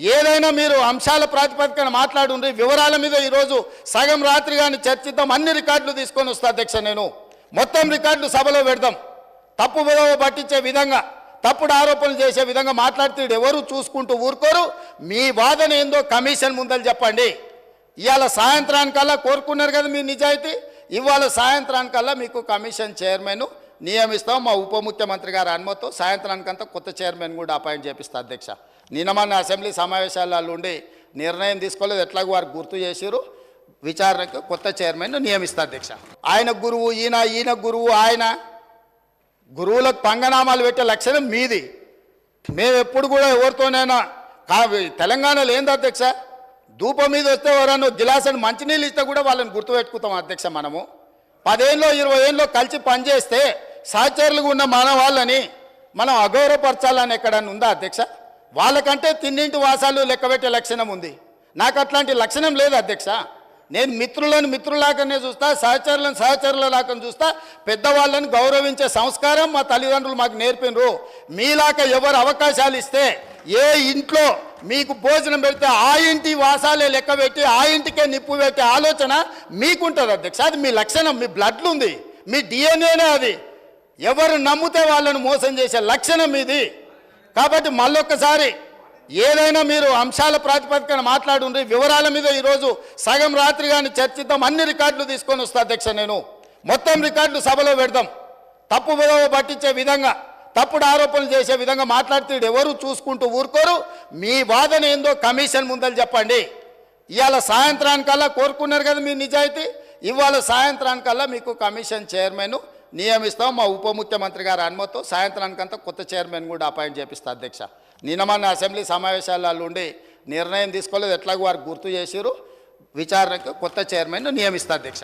ఏదైనా మీరు అంశాల ప్రాతిపదికన మాట్లాడుండ్రి వివరాల మీద ఈరోజు సగం రాత్రి కానీ చర్చిద్దాం అన్ని రికార్డులు తీసుకొని వస్తా అధ్యక్ష నేను. మొత్తం రికార్డులు సభలో పెడదాం. తప్పు విలువ పట్టించే విధంగా తప్పుడు ఆరోపణలు చేసే విధంగా మాట్లాడితే ఎవరు చూసుకుంటూ ఊరుకోరు. మీ వాదన ఏందో కమిషన్ ముందలు చెప్పండి. ఇవాళ సాయంత్రానికల్లా కోరుకున్నారు కదా మీ నిజాయితీ. ఇవాళ సాయంత్రానికల్లా మీకు కమిషన్ చైర్మన్ నియమిస్తాం. మా ఉప ముఖ్యమంత్రి గారి అనుమతితో సాయంత్రానికంతా కొత్త చైర్మన్ కూడా అపాయింట్ చేపిస్తా అధ్యక్ష. నిన్న మన అసెంబ్లీ సమావేశాలలో ఉండి నిర్ణయం తీసుకోలేదు. ఎట్లాగో వారు గుర్తు చేసిరు విచారణకు కొత్త చైర్మన్ నియమిస్తా అధ్యక్ష. ఆయన గురువు ఈయన ఈయన గురువు ఆయన గురువులకు పంగనామాలు పెట్టే లక్షణం మీది. మేము ఎప్పుడు కూడా ఎవరితోనైనా కా తెలంగాణలో ఏంది అధ్యక్ష? ధూపం మీద వస్తే ఎవరన్నా గిలాసని మంచినీళ్ళు ఇస్తే కూడా వాళ్ళని గుర్తుపెట్టుకుంటాం అధ్యక్ష మనము. పదేళ్ళలో ఇరవై ఏళ్ళలో కలిసి పనిచేస్తే సహచరులుగా ఉన్న మన వాళ్ళని మనం అగౌరవపరచాలని ఎక్కడన్నా ఉందా అధ్యక్ష? వాళ్ళకంటే తిన్నింటి వాసాలు లెక్కబెట్టే లక్షణం ఉంది. నాకు అట్లాంటి లక్షణం లేదు అధ్యక్ష. నేను మిత్రులను మిత్రులాగానే చూస్తా సహచరులను సహచరులలాగా చూస్తా పెద్దవాళ్ళని గౌరవించే సంస్కారం మా తల్లిదండ్రులు మాకు నేర్పినరు. మీలాగా ఎవరు అవకాశాలు ఇస్తే ఏ ఇంట్లో మీకు భోజనం పెడితే ఆ ఇంటి వాసాలే లెక్క పెట్టి ఆ ఇంటికే నిప్పు పెట్టే ఆలోచన మీకుంటుంది అధ్యక్ష. అది మీ లక్షణం మీ బ్లడ్లు ఉంది మీ డిఎన్ఏనే అది. ఎవరు నమ్మితే వాళ్ళను మోసం చేసే లక్షణం ఇది. కాబట్టి మళ్ళొక్కసారి ఏదైనా మీరు అంశాల ప్రాతిపదికన మాట్లాడుండ్రి వివరాల మీద ఈరోజు సగం రాత్రి కానీ చర్చిద్దాం అన్ని రికార్డులు తీసుకొని వస్తా అధ్యక్ష నేను. మొత్తం రికార్డులు సభలో పెడదాం. తప్పు విలువ పట్టించే విధంగా తప్పుడు ఆరోపణలు చేసే విధంగా మాట్లాడితే ఎవరు చూసుకుంటూ ఊరుకోరు. మీ వాదన ఏందో కమిషన్ ముందలు చెప్పండి. ఇవాళ సాయంత్రానికల్లా కోరుకున్నారు కదా మీ నిజాయితీ. ఇవాళ సాయంత్రానికల్లా మీకు కమిషన్ చైర్మన్ నియమిస్తాం. మా ఉప ముఖ్యమంత్రి గారి అనుమతితో సాయంత్రానికంతా కొత్త చైర్మన్ కూడా అపాయింట్ చేపిస్తా అధ్యక్ష. నిన్న మన అసెంబ్లీ సమావేశాలలో ఉండి నిర్ణయం తీసుకోలేదు. ఎట్లాగో వారు గుర్తు చేసిరు విచారణకు కొత్త చైర్మన్ నియమిస్తా అధ్యక్ష.